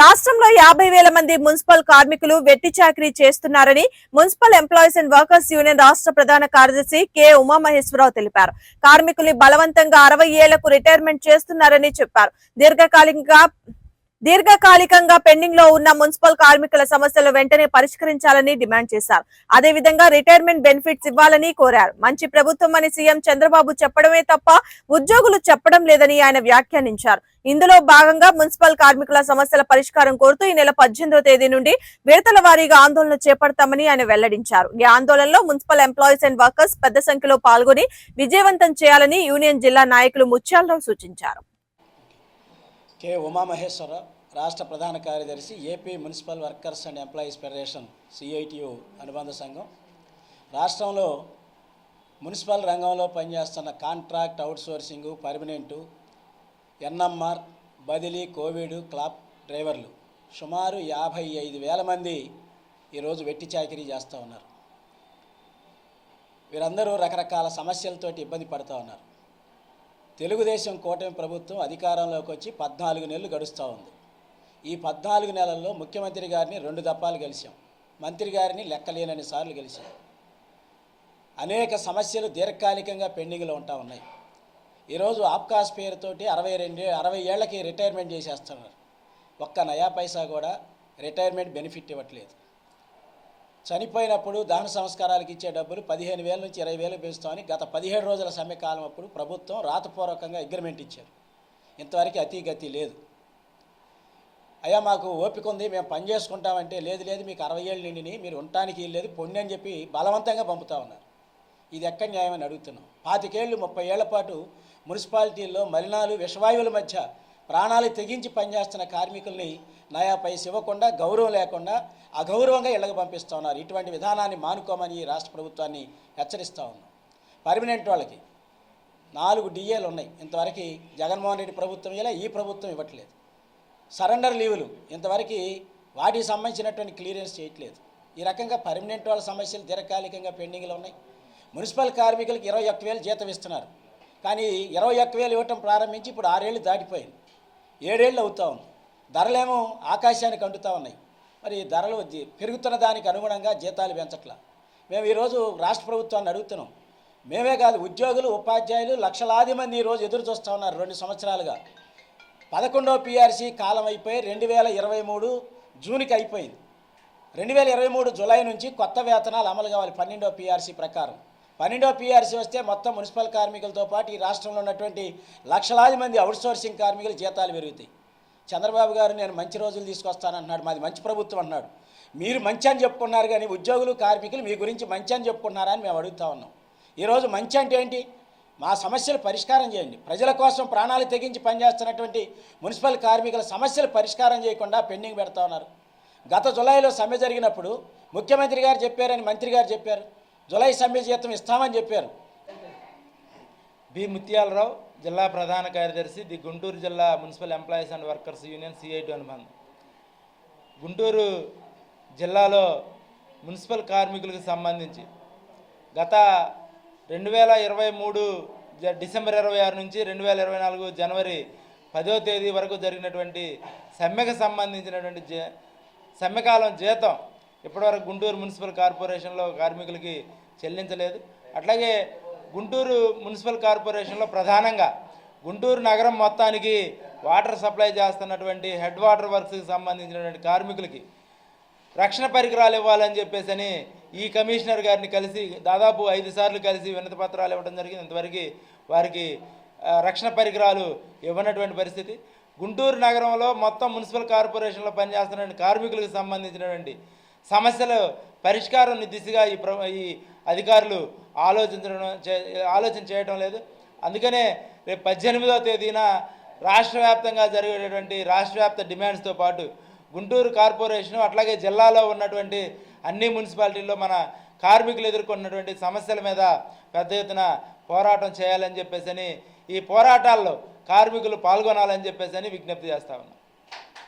రాష్ట్రంలో యాభై వేల మంది మున్సిపల్ కార్మికులు వెట్టి చాకరీ చేస్తున్నారని municipal employees and workers union రాష్ట్ర ప్రధాన కార్యదర్శి కె ఉమామహేశ్వరరావు తెలిపారు. కార్మికులు బలవంతంగా అరవై ఏళ్ళకు రిటైర్మెంట్ చేస్తున్నారని చెప్పారు. దీర్ఘకాలికంగా దీర్ఘకాలికంగా పెండింగ్లో ఉన్న మున్సిపల్ కార్మికుల సమస్యలు వెంటనే పరిష్కరించాలని డిమాండ్ చేశారు. అదేవిధంగా రిటైర్మెంట్ బెనిఫిట్స్ ఇవ్వాలని కోరారు. మంచి ప్రభుత్వం అని సీఎం చంద్రబాబు చెప్పడమే తప్ప ఉద్యోగులు చెప్పడం లేదని ఆయన వ్యాఖ్యానించారు. ఇందులో భాగంగా మున్సిపల్ కార్మికుల సమస్యల పరిష్కారం కోరుతూ ఈ నెల పద్దెనిమిదో తేదీ నుండి విడతల వారీగా ఆందోళన చేపడతామని ఆయన వెల్లడించారు. ఈ ఆందోళనలో మున్సిపల్ ఎంప్లాయీస్ అండ్ వర్కర్స్ పెద్ద సంఖ్యలో పాల్గొని విజయవంతం చేయాలని యూనియన్ జిల్లా నాయకులు ముత్యాలరావు సూచించారు. కె. ఉమామహేశ్వరరావు రాష్ట్ర ప్రధాన కార్యదర్శి AP municipal workers and employees federation CITU అనుబంధ సంఘం. రాష్ట్రంలో మున్సిపల్ రంగంలో పనిచేస్తున్న కాంట్రాక్ట్ అవుట్సోర్సింగ్ పర్మనెంటు ఎన్ఎంఆర్ బదిలీ కోవిడ్ క్లాప్ డ్రైవర్లు. సుమారు యాభై ఐదు వేల మంది ఈరోజు వెట్టి చాకిరీ చేస్తూ ఉన్నారు. వీరందరూ రకరకాల సమస్యలతోటి ఇబ్బంది పడుతూ ఉన్నారు. తెలుగుదేశం కూటమి ప్రభుత్వం అధికారంలోకి వచ్చి పద్నాలుగు నెలలు గడుస్తూ ఉంది. ఈ పద్నాలుగు నెలల్లో ముఖ్యమంత్రి గారిని రెండు దప్పాలు కలిసాం మంత్రి గారిని లెక్కలేనన్ని సార్లు కలిసాం అనేక సమస్యలు దీర్ఘకాలికంగా పెండింగ్లో ఉంటా ఉన్నాయి. ఈరోజు ఆప్కాస్ పేరుతోటి అరవై రెండు అరవై ఏళ్ళకి రిటైర్మెంట్ చేసేస్తున్నారు. ఒక్క నయా పైసా కూడా రిటైర్మెంట్ బెనిఫిట్ ఇవ్వట్లేదు. చనిపోయినప్పుడు దహన సంస్కారాలకు ఇచ్చే డబ్బులు పదిహేను వేల నుంచి ఇరవై వేలు పెంచుతామని గత పదిహేడు రోజుల సమ్మె కాలం అప్పుడు ప్రభుత్వం రాతపూర్వకంగా అగ్రిమెంట్ ఇచ్చారు. ఇంతవరకు అతి గతి లేదు. అయ్యా మాకు ఓపిక ఉంది మేము పని చేసుకుంటామంటే లేదు లేదు మీకు అరవై ఏళ్ళు నిండిని మీరు ఉండటానికి లేదు పొండి అని చెప్పి బలవంతంగా పంపుతా ఉన్నారు. ఇది ఎక్కడ న్యాయమని అడుగుతున్నాం. పాతికేళ్ళు ముప్పై ఏళ్ళ పాటు మున్సిపాలిటీల్లో మలినాలు విషవాయువుల మధ్య ప్రాణాలు తెగించి పనిచేస్తున్న కార్మికుల్ని నయాపై ఇవ్వకుండా గౌరవం లేకుండా అగౌరవంగా ఇళ్ళకి పంపిస్తూ ఉన్నారు. ఇటువంటి విధానాన్ని మానుకోమని రాష్ట్ర ప్రభుత్వాన్ని హెచ్చరిస్తూ ఉన్నాం. పర్మనెంట్ వాళ్ళకి నాలుగు డిఏలు ఉన్నాయి. ఇంతవరకు జగన్మోహన్ రెడ్డి ప్రభుత్వం ఇలా ఈ ప్రభుత్వం ఇవ్వట్లేదు. సరెండర్ లీవులు. ఇంతవరకు వాటికి సంబంధించినటువంటి క్లియరెన్స్ చేయట్లేదు. ఈ రకంగా పర్మనెంట్ వాళ్ళ సమస్యలు దీర్ఘకాలికంగా పెండింగ్లో ఉన్నాయి. మున్సిపల్ కార్మికులకు ఇరవై ఒక్క వేలు జీతం ఇస్తున్నారు. కానీ ఇరవై ఒక్క వేలు ఇవ్వటం ప్రారంభించి ఇప్పుడు ఆరేళ్ళు దాటిపోయింది. ఏడేళ్ళు అవుతూ ఉంది. ధరలేమో ఆకాశానికి అంటుతూ ఉన్నాయి. మరి ధరలు పెరుగుతున్న దానికి అనుగుణంగా జీతాలు పెంచట్లా. మేము ఈరోజు రాష్ట్ర ప్రభుత్వాన్ని అడుగుతున్నాం. మేమే కాదు ఉద్యోగులు ఉపాధ్యాయులు లక్షలాది మంది ఈరోజు ఎదురు చూస్తూ ఉన్నారు రెండు సంవత్సరాలుగా. పదకొండవ పిఆర్సీ కాలం అయిపోయి రెండు వేల ఇరవై మూడు జూన్కి అయిపోయింది. రెండు వేల ఇరవై మూడు జూలై నుంచి కొత్త వేతనాలు అమలు కావాలి పన్నెండవ పిఆర్సీ ప్రకారం. పన్నెండవ పిఆర్సీ వస్తే మొత్తం మున్సిపల్ కార్మికులతో పాటు ఈ రాష్ట్రంలో ఉన్నటువంటి లక్షలాది మంది అవుట్సోర్సింగ్ కార్మికుల జీతాలు పెరుగుతాయి. చంద్రబాబు గారు నేను మంచి రోజులు తీసుకొస్తానంటున్నాడు మాది మంచి ప్రభుత్వం అన్నాడు. మీరు మంచి అని చెప్పుకున్నారు కానీ ఉద్యోగులు కార్మికులు మీ గురించి మంచి అని చెప్పుకున్నారని మేము అడుగుతా ఉన్నాం. ఈరోజు మంచి అంటే ఏంటి? మా సమస్యలు పరిష్కారం చేయండి. ప్రజల కోసం ప్రాణాలు తెగించి పనిచేస్తున్నటువంటి మున్సిపల్ కార్మికుల సమస్యలు పరిష్కారం చేయకుండా పెండింగ్ పెడతా ఉన్నారు. గత జులైలో సమ్మె జరిగినప్పుడు ముఖ్యమంత్రి గారు చెప్పారని మంత్రి గారు చెప్పారు. జులై సమ్మె జీతం ఇస్తామని చెప్పారు. బి. ముత్యాలరావు జిల్లా ప్రధాన కార్యదర్శి ది గుంటూరు జిల్లా municipal employees and workers union CIT అనుబంధం గుంటూరు జిల్లాలో మున్సిపల్ కార్మికులకు సంబంధించి గత రెండు వేల ఇరవై మూడు జ- డిసెంబర్ ఇరవై ఆరు నుంచి రెండు వేల ఇరవై నాలుగు జనవరి పదో తేదీ వరకు జరిగినటువంటి సమ్మెకు సంబంధించినటువంటి జ సమ్మెకాలం జీతం ఇప్పటివరకు గుంటూరు మున్సిపల్ కార్పొరేషన్లో కార్మికులకి చెల్లించలేదు. అట్లాగే గుంటూరు మున్సిపల్ కార్పొరేషన్లో ప్రధానంగా గుంటూరు నగరం మొత్తానికి వాటర్ సప్లై చేస్తున్నటువంటి హెడ్ వాటర్ వర్క్స్కి సంబంధించినటువంటి కార్మికులకి రక్షణ పరికరాలు ఇవ్వాలని చెప్పేసి అని ఈ కమిషనర్ గారిని కలిసి దాదాపు ఐదు సార్లు కలిసి వినతి పత్రాలు ఇవ్వడం జరిగింది. ఇంతవరకు వారికి రక్షణ పరికరాలు ఇవ్వనటువంటి పరిస్థితి. గుంటూరు నగరంలో మొత్తం మున్సిపల్ కార్పొరేషన్లో పనిచేస్తున్న కార్మికులకు సంబంధించినటువంటి సమస్యల పరిష్కారం దిశగా ఈ ప్ర ఈ అధికారులు ఆలోచించడం ఆలోచన చేయడం లేదు. అందుకనే రేపు పద్దెనిమిదవ తేదీన రాష్ట్ర వ్యాప్తంగా జరిగేటటువంటి రాష్ట్ర వ్యాప్త డిమాండ్స్తో పాటు గుంటూరు కార్పొరేషను అట్లాగే జిల్లాలో ఉన్నటువంటి అన్ని మున్సిపాలిటీల్లో మన కార్మికులు ఎదుర్కొన్నటువంటి సమస్యల మీద పెద్ద ఎత్తున పోరాటం చేయాలని చెప్పేసి అని ఈ పోరాటాల్లో కార్మికులు పాల్గొనాలని చెప్పేసి అని విజ్ఞప్తి చేస్తా ఉన్నాం.